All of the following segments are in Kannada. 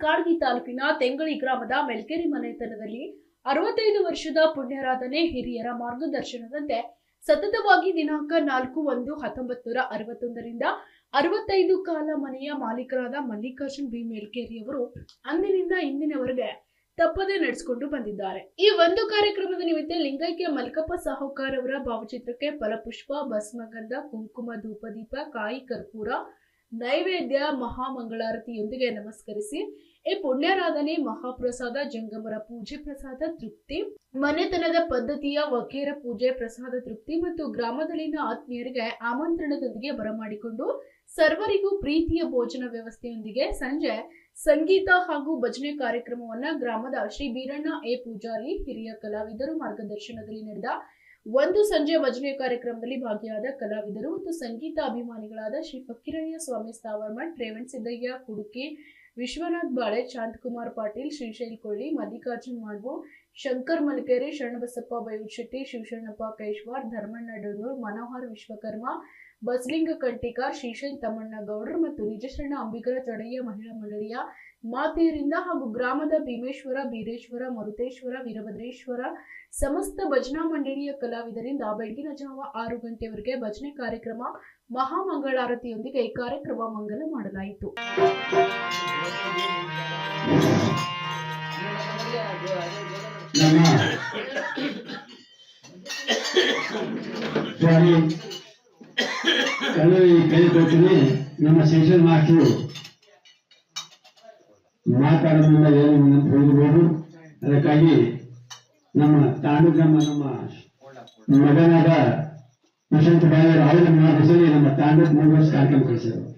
ಕಾಡ್ಗಿ ತಾಲೂಕಿನ ತೆಂಗಳಿ ಗ್ರಾಮದ ಮೆಲ್ಕೆರೆ ಮನೆತನದಲ್ಲಿ ಅರವತ್ತೈದು ವರ್ಷದ ಪುಣ್ಯರಾಧನೆ ಹಿರಿಯರ ಮಾರ್ಗದರ್ಶನದಂತೆ ಸತತವಾಗಿ ದಿನಾಂಕ ನಾಲ್ಕು ಒಂದು ಹತ್ತೊಂಬತ್ತು ನೂರ ಅರವತ್ತೊಂದರಿಂದ ಅರವತ್ತೈದು ಕಾಲ ಮನೆಯ ಮಾಲೀಕರಾದ ಮಲ್ಲಿಕಾರ್ಜುನ್ ಬಿ. ಮೇಲ್ಕೇರಿಯವರು ಅಂದಿನಿಂದ ಇಂದಿನವರೆಗೆ ತಪ್ಪದೆ ನಡೆಸಿಕೊಂಡು ಬಂದಿದ್ದಾರೆ. ಈ ಒಂದು ಕಾರ್ಯಕ್ರಮದ ನಿಮಿತ್ತ ಲಿಂಗೈಕ್ಯ ಮಲ್ಕಪ್ಪ ಸಾಹುಕಾರ್ ಅವರ ಭಾವಚಿತ್ರಕ್ಕೆ ಫಲಪುಷ್ಪ, ಭಸ್ಮಗಂಧ, ಕುಂಕುಮ ಧೂಪದೀಪ, ಕಾಯಿ ಕರ್ಪೂರ, ನೈವೇದ್ಯ, ಮಹಾಮಂಗಳಾರತಿಯೊಂದಿಗೆ ನಮಸ್ಕರಿಸಿ ಈ ಪುಣ್ಯಾರಾಧನೆ, ಮಹಾಪ್ರಸಾದ, ಜಂಗಮರ ಪೂಜೆ ಪ್ರಸಾದ, ತೃಪ್ತಿ. ಮನೆತನದ ಪದ್ಧತಿಯ ವಕೇರ ಪೂಜೆ ಪ್ರಸಾದ, ತೃಪ್ತಿ ಮತ್ತು ಗ್ರಾಮದಲ್ಲಿನ ಆತ್ಮೀಯರಿಗೆ ಆಮಂತ್ರಣದೊಂದಿಗೆ ಬರಮಾಡಿಕೊಂಡು ಸರ್ವರಿಗೂ ಪ್ರೀತಿಯ ಭೋಜನ ವ್ಯವಸ್ಥೆಯೊಂದಿಗೆ ಸಂಜೆ ಸಂಗೀತ ಹಾಗೂ ಭಜನೆ ಕಾರ್ಯಕ್ರಮವನ್ನ ಗ್ರಾಮದ ಶ್ರೀ ಬೀರಣ್ಣ ಎ. ಪೂಜಾರಿ, ಹಿರಿಯ ಕಲಾವಿದರು ಮಾರ್ಗದರ್ಶನದಲ್ಲಿ ನಡೆದ ಒಂದು ಸಂಜೆ ಭಜನೆ ಕಾರ್ಯಕ್ರಮದಲ್ಲಿ ಭಾಗಿಯಾದ ಕಲಾವಿದರು ಮತ್ತು ಸಂಗೀತ ಅಭಿಮಾನಿಗಳಾದ ಶ್ರೀ ಫಕ್ಕೀರಯ್ಯ ಸ್ವಾಮಿ ಸ್ಥಾವರ್ಮಠ್ ರೇವಣ್ ಸಿದ್ದಯ್ಯ, ಕುಡುಕಿ ವಿಶ್ವನಾಥ್ ಬಾಳೆ ಶಾಂತಕುಮಾರ್ ಪಾಟೀಲ್, ಶ್ರೀಶೈಲ್ ಕೊಳ್ಳಿ, ಮಲ್ಲಿಕಾರ್ಜುನ್ ಮಾಡ್ವು ಶಂಕರ್ ಮಲ್ಕೇರಿ, ಶರಣಬಸಪ್ಪ ಬೈವುಶೆಟ್ಟಿ ಶಿವಶರಣಪ್ಪ ಕೈಶ್ವಾರ್, ಧರ್ಮಣ್ಣ ಡೊನ್ನೂರ್, ಮನೋಹರ್ ವಿಶ್ವಕರ್ಮ, ಬಸ್ಲಿಂಗ ಕಂಟಿಕಾರ್ ಶ್ರೀಶೈಲ್ ತಮ್ಮಣ್ಣ ಗೌಡ್ರು ಮತ್ತು ನಿಜಶರಣ ಅಂಬಿಗರ ತೊಡೆಯ ಮಹಿಳಾ ಮಂಡಳಿಯ ಮಾತೆಯರಿಂದ ಹಾಗೂ ಗ್ರಾಮದ ಭೀಮೇಶ್ವರ, ಬೀರೇಶ್ವರ, ಮರುತೇಶ್ವರ, ವೀರಭದ್ರೇಶ್ವರ ಸಮಸ್ತ ಭಜನಾ ಮಂಡಳಿಯ ಕಲಾವಿದರಿಂದ ಬೆಳಗಿನ ಜಾವ ಆರು ಗಂಟೆವರೆಗೆ ಭಜನೆ ಕಾರ್ಯಕ್ರಮ ಮಹಾಮಂಗಳಾರತಿಯೊಂದಿಗೆ ಕಾರ್ಯಕ್ರಮ ಮಂಗಲ ಮಾಡಲಾಯಿತು. ನಮ್ಮ ಸ್ವಾಮಿ ಕಲ್ಲೂರಿ ಕಲಿಕೊಡ್ತೀನಿ ನಮ್ಮ ಶಿಕ್ಷಣ ಮಾಸ್ಟರು ಮಾತಾಡೋದ್ರಿಂದ ಏನು ಅಂತ ಹೇಳಿರ್ಬೋದು ಅದಕ್ಕಾಗಿ ನಮ್ಮ ತಾಂಡುಗ್ರಾಮ ನಮ್ಮ ಮಗನಾದ ಯಶವಂತ ಬಾಯರ್ ಅವರ ಮಾರ್ಗದರ್ಶನ ನಮ್ಮ ತಾಂಡೂರು ಮೂರು ವರ್ಷ ಕಾರ್ಯಕ್ರಮ ಕಳಿಸಿದರು.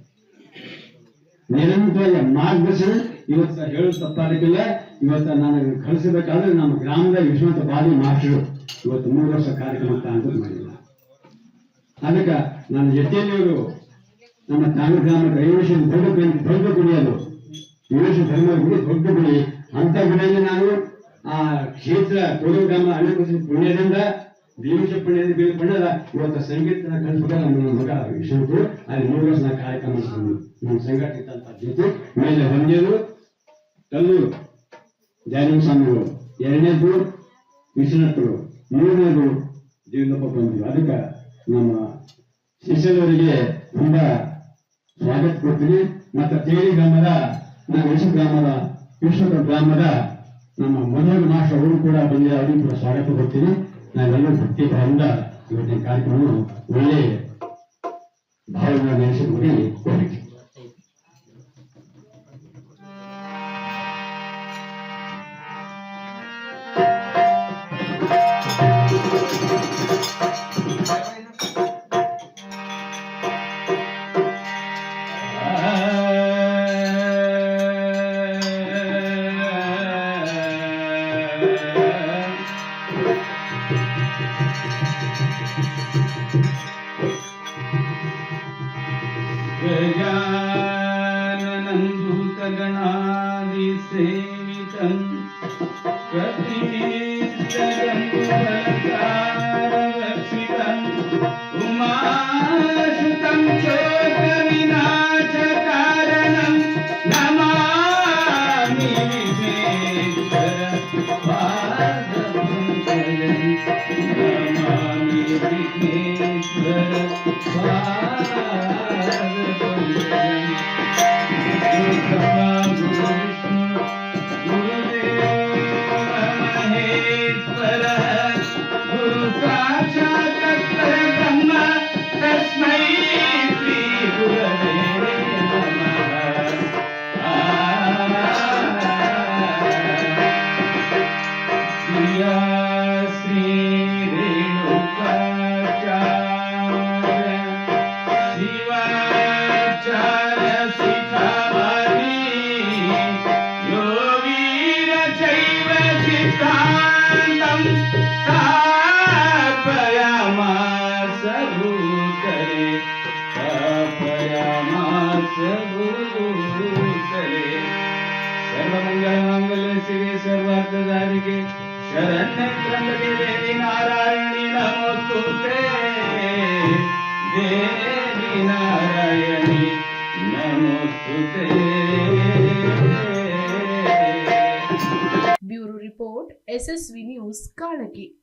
ನಿರಂತರ ಮಾರ್ಗದರ್ಶನ ಇವತ್ತು ಹೇಳೋದು ತಪ್ಪಾಗಲಿಕ್ಕಿಲ್ಲ. ಇವತ್ತು ನಾನು ಕಳಿಸಬೇಕಾದ್ರೆ ನಮ್ಮ ಗ್ರಾಮದ ವಿಶ್ವನಾಥ ಬಾಲಿ ಮಾಸ್ಟರು ಇವತ್ತು ಮೂರು ವರ್ಷ ಕಾರ್ಯಕ್ರಮ ತಾಂಡೂರು ಮಾಡಿಲ್ಲ. ಅದಕ್ಕೆ ನಾನು ಜೊತೆಯಲ್ಲಿವರು ನಮ್ಮ ತಾಂಡೂರು ದೊಡ್ಡ ಗುಡಿ- ದೊಡ್ಡ ಗುಡಿ ಅದು ಐವರ್ಷ ಧರ್ಮ ಗುಡಿ ದೊಡ್ಡ ಗುಡಿ. ಅಂತ ಗುಡಿಯಲ್ಲಿ ನಾನು, ಆ, ಕ್ಷೇತ್ರ ಕೊಡಗು ಗ್ರಾಮ ಅನುಭವಿಸಿದ ಪುಣ್ಯದಿಂದ ದೇವಶ ಪುಣ್ಯದಿಂದ ಬೇರೆ ಪುಣ್ಯದ ಇವತ್ತು ಸಂಗೀತ ಕಲಿಸ್ಬೇಕಾದ್ರೆ ನಮ್ಮ ಮಗ ವಿಷ್ಣು ಅಲ್ಲಿ ಮೂರು ವರ್ಷ ಕಾರ್ಯಕ್ರಮ ನಮ್ಮ ಸಂಘಟಿತ ಜೊತೆ ಮೇಲೆ ಒಂದೇದು ಕಲ್ಲೂರು ಜಾನವ ಸ್ವಾಮಿಗಳು ಎರಡನೇದು ವಿಶ್ವನಾಥರು, ಮೂರನೇದು ದೇವನಪ್ಪ ಬಂದರು. ಅದಕ್ಕೆ ನಮ್ಮ ಶಿಷ್ಯರವರಿಗೆ ತುಂಬಾ ಸ್ವಾಗತ ಕೊಡ್ತೀನಿ. ಮತ್ತು ತೇರಿ ಗ್ರಾಮದ ನಮ್ಮ ವಿಶ್ವ ಗ್ರಾಮದ ವಿಶ್ವ ಗ್ರಾಮದ ನಮ್ಮ ಮೊದಲ ಮಾಸ್ಟರ್ ಅವರು ಕೂಡ ಬಂದಿದ್ದಾರೆ. ಅವರಿಗೂ ಕೂಡ ಸ್ವಾಗತ ಕೊಡ್ತೀನಿ. ನಾವೆಲ್ಲರೂ ಭಕ್ತಿ ಇವತ್ತಿನ ಕಾರ್ಯಕ್ರಮವನ್ನು ಒಳ್ಳೆ ಭಾವನೆ ನಡೆಸಿಕೊಂಡು Thank you. चरण कमले Narayani bureau report SSV news काणकी